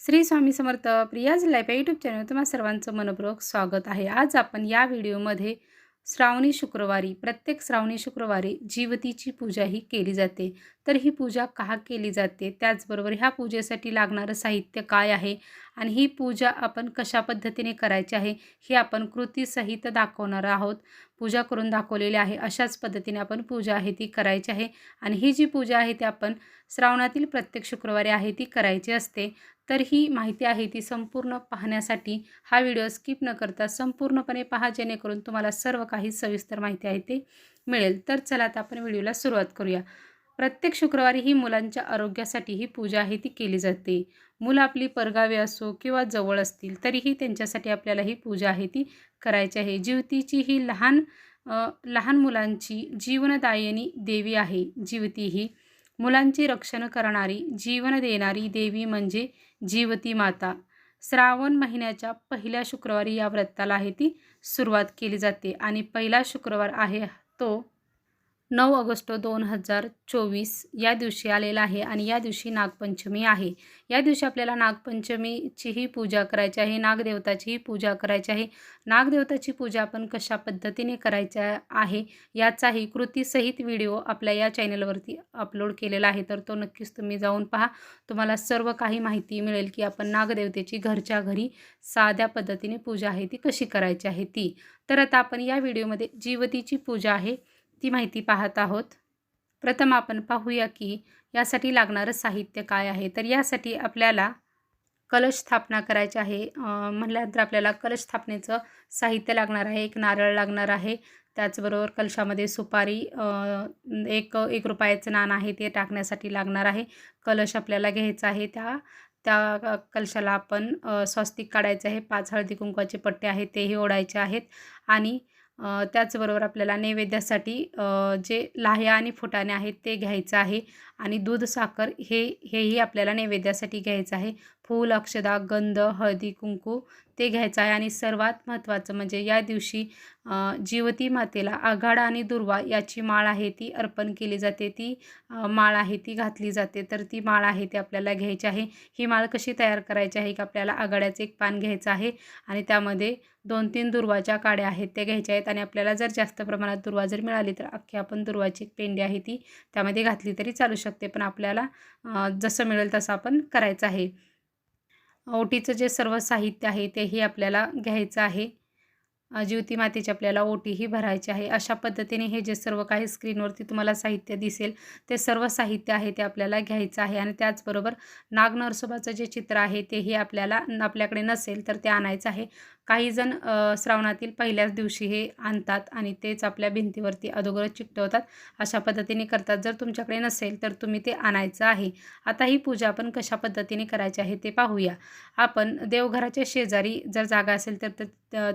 Shri Swami Samarth Priya's life या YouTube channel तुम्हा सर्वांचं मनपूर्वक स्वागत आहे. आज आपण या व्हिडिओमध्ये श्रावणी शुक्रवारी प्रत्येक श्रावणी शुक्रवारी जीवतीची पूजा ही केली जाते. तर ही पूजा का केली जाते? त्याचबरोबर ह्या पूजेसाठी लागणारं साहित्य काय आहे? आणि ही पूजा आपण कशा पद्धतीने करायची आहे? हे आपण कृतीसहित दाखवणार आहोत. पूजा करून दाखवलेली आहे. अशाच पद्धतीने आपण पूजा आहे ती करायची आहे. आणि ही जी पूजा आहे ती आपण श्रावणातील प्रत्येक शुक्रवारी आहे ती करायची असते. तर ही माहिती आहे ती संपूर्ण पाहण्यासाठी. हा व्हिडिओ स्किप न करता संपूर्णपणे पहा जेणेकरून तुम्हाला सर्व काही सविस्तर माहिती आहे ते मिळेल. तर चला आता आपण व्हिडिओला सुरुवात करूया. प्रत्येक शुक्रवारी ही मुलांच्या आरोग्यासाठी ही पूजा आहे ती केली जाते. मुलं आपली परगावी असो किंवा जवळ असतील तरीही त्यांच्यासाठी आपल्याला ही पूजा आहे ती करायची आहे. जीवतीची ही लहान लहान मुलांची जीवनदायिनी देवी आहे. जीवती ही मुलांचे रक्षण करणारी जीवन देणारी देवी म्हणजे जीवती माता. श्रावण महिन्याच्या पहिल्या शुक्रवारी या व्रताला आहे ती सुरुवात केली जाते. आणि पहिला शुक्रवार आहे तो नऊ ऑगस्ट दोन हजार चोवीस या दिवशी आलेला आहे आणि या दिवशी नागपंचमी आहे. या दिवशी आपल्याला नागपंचमीचीही पूजा करायची आहे नागदेवताचीही पूजा करायची आहे. नागदेवताची पूजा आपण कशा पद्धतीने करायच्या आहे याचाही कृतीसहित व्हिडिओ आपल्या या चॅनलवरती अपलोड केलेला आहे. तर तो नक्कीच तुम्ही जाऊन पहा. तुम्हाला सर्व काही माहिती मिळेल की आपण नागदेवतेची घरच्या घरी साध्या पद्धतीने पूजा आहे ती कशी करायची आहे ती. तर आता आपण या व्हिडिओमध्ये जीवतीची पूजा आहे. ती माहिती पाहत आहोत. प्रथम आपण पाहूया की यासाठी लागणारं साहित्य काय आहे? तर यासाठी आपल्याला कलश स्थापना करायची आहे. म्हटल्यानंतर आपल्याला कलश स्थापनेचं साहित्य लागणार आहे. एक नारळ लागणार आहे. त्याचबरोबर कलशामध्ये सुपारी एक एक रुपयाचं नाण आहे ते टाकण्यासाठी लागणार आहे. कलश आपल्याला घ्यायचा आहे. त्या त्या कलशाला आपण स्वस्तिक काढायचं आहे. पाच हळदी कुंकवाचे पट्टे आहेत. तेही ओढायचे आहेत. आणि त्याचबरोबर आपल्याला नैवेद्यासाठी जे लाह्या आणि फुटाणे आहेत ते घ्यायचं आहे. आणि दूध साखर हे हेही आपल्याला नैवेद्यासाठी घ्यायचं आहे. फूल अक्षदा गंध हळदी कुंकू ते घ्यायचं आहे. आणि सर्वात महत्त्वाचं म्हणजे या दिवशी जीवती मातेला आघाडा आणि दुर्वा याची माळ आहे ती अर्पण केली जाते. ती माळ आहे ती घातली जाते. तर ती माळ आहे ती आपल्याला घ्यायची आहे. ही माळ कशी तयार करायची आहे की आपल्याला आघाड्याचं एक पान घ्यायचं आहे आणि त्यामध्ये दोन तीन दुर्वाच्या काड्या आहेत त्या घ्यायच्या आहेत. आणि आपल्याला जर जास्त प्रमाणात दुर्वा जर मिळाली तर अख्खी आपण दुर्वाची एक पेंडी आहे ती त्यामध्ये घातली तरी चालू शकते. पण आपल्याला जसं मिळेल तसं आपण करायचं आहे. ओटीचं जे सर्व साहित्य आहे तेही आपल्याला घ्यायचं आहे. ज्योती मातेची आपल्याला ओटीही भरायची आहे. अशा पद्धतीने हे जे सर्व काही स्क्रीनवरती तुम्हाला साहित्य दिसेल ते सर्व साहित्य आहे ते आपल्याला घ्यायचं आहे. आणि त्याचबरोबर नाग नरसोबाचं जे चित्र आहे तेही आपल्याला आपल्याकडे नसेल तर ते आणायचं आहे. काही जण श्रावणातील पहिल्याच दिवशी हे आणतात आणि तेच आपल्या भिंतीवरती अगोदरच चिकटवतात. अशा पद्धतीने करतात. जर तुमच्याकडे नसेल तर तुम्ही ते आणायचं आहे. आता ही पूजा आपण कशा पद्धतीने करायची आहे ते पाहूया. आपण देवघराच्या शेजारी जर जागा असेल तर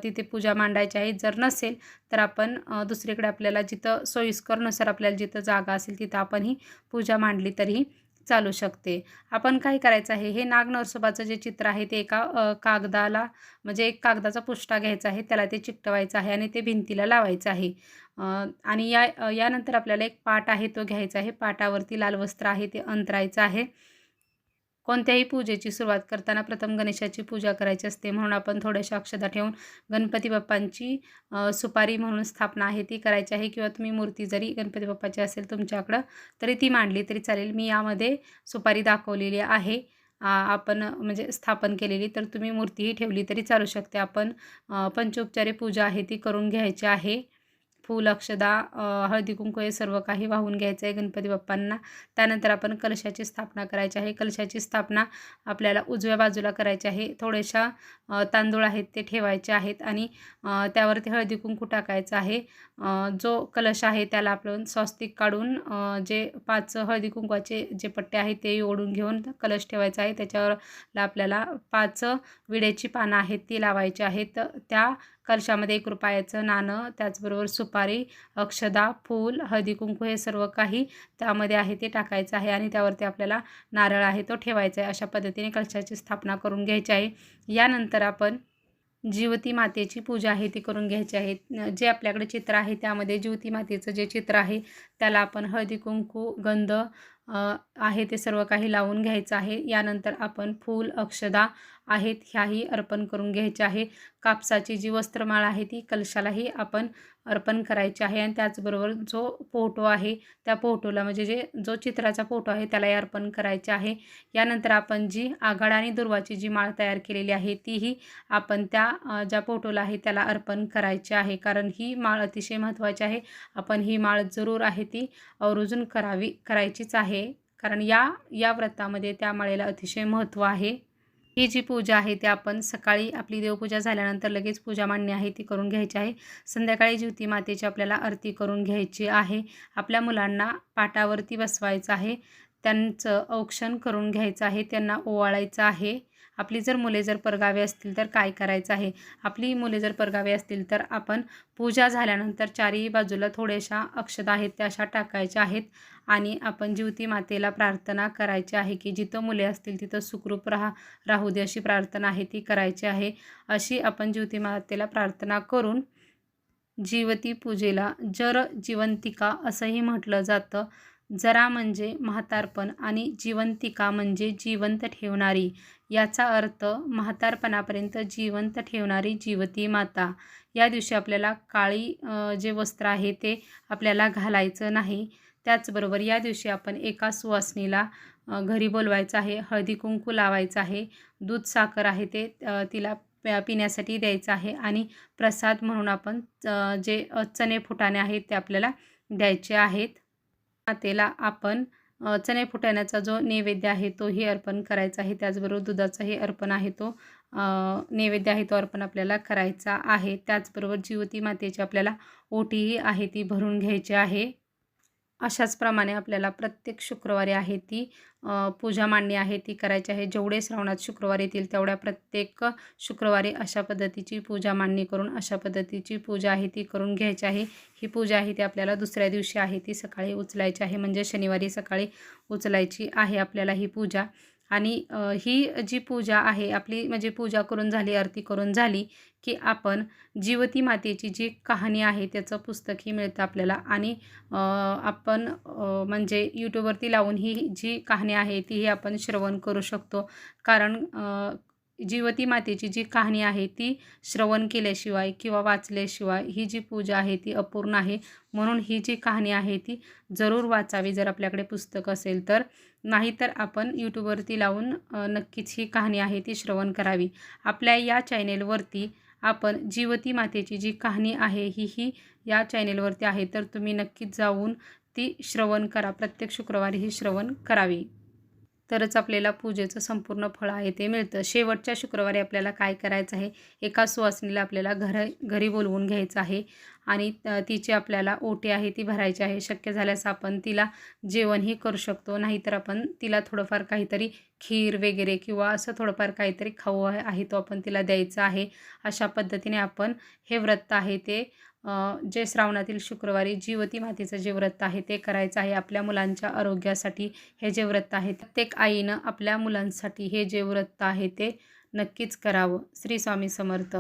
तिथे पूजा मांडायची आहे. जर नसेल तर आपण दुसरीकडे आपल्याला जिथं सोयीस्करनुसार आपल्याला जिथं जागा असेल तिथं आपण ही पूजा मांडली तरीही चालू शकते. आपण काय करायचं आहे? हे नाग नरसोबाचं जे चित्र आहे ते एका कागदाला म्हणजे एक कागदाचा पुष्टा घ्यायचा आहे. त्याला ते चिकटवायचं आहे आणि ते भिंतीला लावायचं आहे. आणि या यानंतर आपल्याला एक पाट आहे तो घ्यायचा आहे. पाटावरती लाल वस्त्र आहे ते अंतरायचं आहे. कोणत्याही पूजेची सुरुवात करताना प्रथम गणेशाची पूजा करायची असते. म्हणून आपण थोड्याशा अक्षदा ठेवून गणपती बाप्पांची सुपारी म्हणून स्थापना आहे ती करायची आहे. किंवा तुम्ही मूर्ती जरी गणपती बाप्पाची असेल तुमच्याकडं तरी ती मांडली तरी चालेल. मी यामध्ये सुपारी दाखवलेली आहे. आपण म्हणजे स्थापन केलेली तर तुम्ही मूर्तीही ठेवली तरी चालू शकते. आपण पंचोपचारी पूजा आहे ती करून घ्यायची आहे. फूल अक्षदा हळदी कुंकू हे सर्व काही वाहून घ्यायचं आहे गणपती बाप्पांना. त्यानंतर आपण कलशाची स्थापना करायची आहे. कलशाची स्थापना आपल्याला उजव्या बाजूला करायची आहे. थोड्याशा तांदूळ आहेत ते ठेवायचे आहेत आणि त्यावरती हळदी कुंकू टाकायचं आहे. जो कलश आहे त्याला आपण स्वस्तिक काढून जे पाच हळदी कुंकवाचे जे पट्टे आहेत ते ओढून घेऊन कलश ठेवायचा आहे. त्याच्यावर आपल्याला पाच विड्याची पानं आहेत ती लावायची आहेत. त्या कलशामध्ये एक रुपयाचं नाणं त्याचबरोबर सुपारी अक्षदा फूल हळदी कुंकू हे सर्व काही त्यामध्ये आहे ते टाकायचं आहे आणि त्यावरती आपल्याला नारळ आहे तो ठेवायचा आहे. अशा पद्धतीने कलशाची स्थापना करून घ्यायची आहे. यानंतर आपण जीवती मातेची पूजा आहे ती करून घ्यायची आहे. जे आपल्याकडे चित्र आहे त्यामध्ये जीवती मातेचं जे चित्र आहे त्याला आपण हळदी कुंकू गंध आहे ते सर्व काही लावून घ्यायचं आहे. यानंतर आपण फूल अक्षदा आहेत ह्याही अर्पण करून घ्यायच्या आहे. कापसाची जी वस्त्रमाळ आहे ती कलशालाही आपण अर्पण करायची आहे. आणि त्याचबरोबर जो फोटो आहे त्या फोटोला म्हणजे जे जो चित्राचा फोटो आहे त्यालाही अर्पण करायचे आहे. यानंतर आपण जी आघाड आणि दुर्वाची जी माळ तयार केलेली आहे तीही आपण त्या ज्या फोटोला आहे त्याला अर्पण करायची आहे. कारण ही माळ अतिशय महत्त्वाची आहे. आपण ही माळ जरूर आहे ती अवरुजून करावी करायचीच आहे. कारण या या व्रतामध्ये त्या माळेला अतिशय महत्त्व आहे. ही जी पूजा आहे ती आपण सकाळी आपली देवपूजा झाल्यानंतर लगेच पूजा मांडणी आहे ती करून घ्यायची आहे. संध्याकाळी ज्योती मातेची आपल्याला आरती करून घ्यायची आहे. आपल्या मुलांना पाटावरती बसवायचं आहे. त्यांचं औक्षण करून घ्यायचं आहे. त्यांना ओवाळायचं आहे. आपली जर मुले जर परगावे असतील तर काय करायचं आहे? आपली मुले जर परगावे असतील तर आपण पूजा झाल्यानंतर चारही बाजूला थोड्याशा अक्षदा आहेत त्या अशा टाकायच्या आहेत आणि आपण ज्योती मातेला प्रार्थना करायची आहे की जिथं मुले असतील तिथं सुखरूप राहा राहू दे अशी प्रार्थना आहे ती करायची आहे. अशी आपण ज्योती मातेला प्रार्थना करून जीवती पूजेला जर जिवंतिका असंही म्हटलं जातं जरा म्हणजे म्हातारपण आणि जिवंतिका म्हणजे जिवंत ठेवणारी. याचा अर्थ म्हातारपणापर्यंत जिवंत ठेवणारी जीवती माता. या दिवशी आपल्याला काळी जे वस्त्र आहे ते आपल्याला घालायचं नाही. त्याचबरोबर या दिवशी आपण एका सुवासनीला घरी बोलवायचं आहे हळदी कुंकू लावायचं आहे दूध साखर आहे ते तिला प्या पिण्यासाठी द्यायचं आहे आणि प्रसाद म्हणून आपण जे चणे फुटाणे आहेत ते आपल्याला द्यायचे आहेत. मातेला आपण चणे फुटण्याचा जो नैवेद्य आहे तोही अर्पण करायचा आहे. त्याचबरोबर दुधाचाही अर्पण आहे तो नैवेद्य आहे तो अर्पण आपल्याला करायचा आहे. त्याचबरोबर जीवती मातेची आपल्याला ओटीही आहे ती भरून घ्यायची आहे. अशाच प्रमाणे आपल्याला प्रत्येक शुक्रवारी आहे ती पूजा मांडणी आहे ती करायची आहे. जेवढे श्रावणात शुक्रवार येतील तेवढ्या प्रत्येक शुक्रवारी अशा पद्धतीची पूजा मांडणी करून अशा पद्धतीची पूजा आहे ती करून घ्यायची आहे. ही पूजा आहे ती आपल्याला दुसऱ्या दिवशी आहे ती सकाळी उचलायची आहे. म्हणजे शनिवारी सकाळी उचलायची आहे आपल्याला ही पूजा. आणि ही जी पूजा आहे आपली म्हणजे पूजा करून झाली आरती करून झाली की आपण जीवती मातेची जी कहाणी आहे त्याचं पुस्तकही मिळतं आपल्याला. आणि आपण म्हणजे यूट्यूबवरती लावून ही जी कहाणी आहे तीही आपण श्रवण करू शकतो. कारण जीवती मातेची जी कहाणी आहे ती श्रवण केल्याशिवाय किंवा वाचल्याशिवाय ही जी पूजा आहे ती अपूर्ण आहे. म्हणून ही जी कहाणी आहे ती जरूर वाचावी. जर आपल्याकडे पुस्तक असेल तर. नाहीतर आपण यूट्यूबवरती लावून नक्कीच ही कहाणी आहे ती श्रवण करावी. आपल्या या चॅनेलवरती आपण जीवती मातेची जी कहाणी आहे ही ही या चॅनेलवरती आहे तर तुम्ही नक्कीच जाऊन ती श्रवण करा. प्रत्येक शुक्रवारी ही श्रवण करावी. तरच आपल्याला पूजेचं संपूर्ण फळ आहे ते मिळतं. शेवटच्या शुक्रवारी आपल्याला काय करायचं आहे? एका सुवासिनीला आपल्याला घर घरी बोलवून घ्यायचं आहे. आणि तिची आपल्याला ओटी आहे ती भरायची आहे. शक्य झाल्यास आपण तिला जेवणही करू शकतो. नाहीतर आपण तिला थोडंफार काहीतरी खीर वगैरे किंवा असं थोडंफार काहीतरी खाऊ आहे तो आपण तिला द्यायचा आहे. अशा पद्धतीने आपण हे व्रत आहे ते जे श्रावणातील शुक्रवारी जीवती मातेचं जे व्रत आहे ते करायचं आहे. आपल्या मुलांच्या आरोग्यासाठी हे जे व्रत आहे प्रत्येक आईनं आपल्या मुलांसाठी हे जे व्रत आहे ते नक्कीच करावं. श्री स्वामी समर्थ.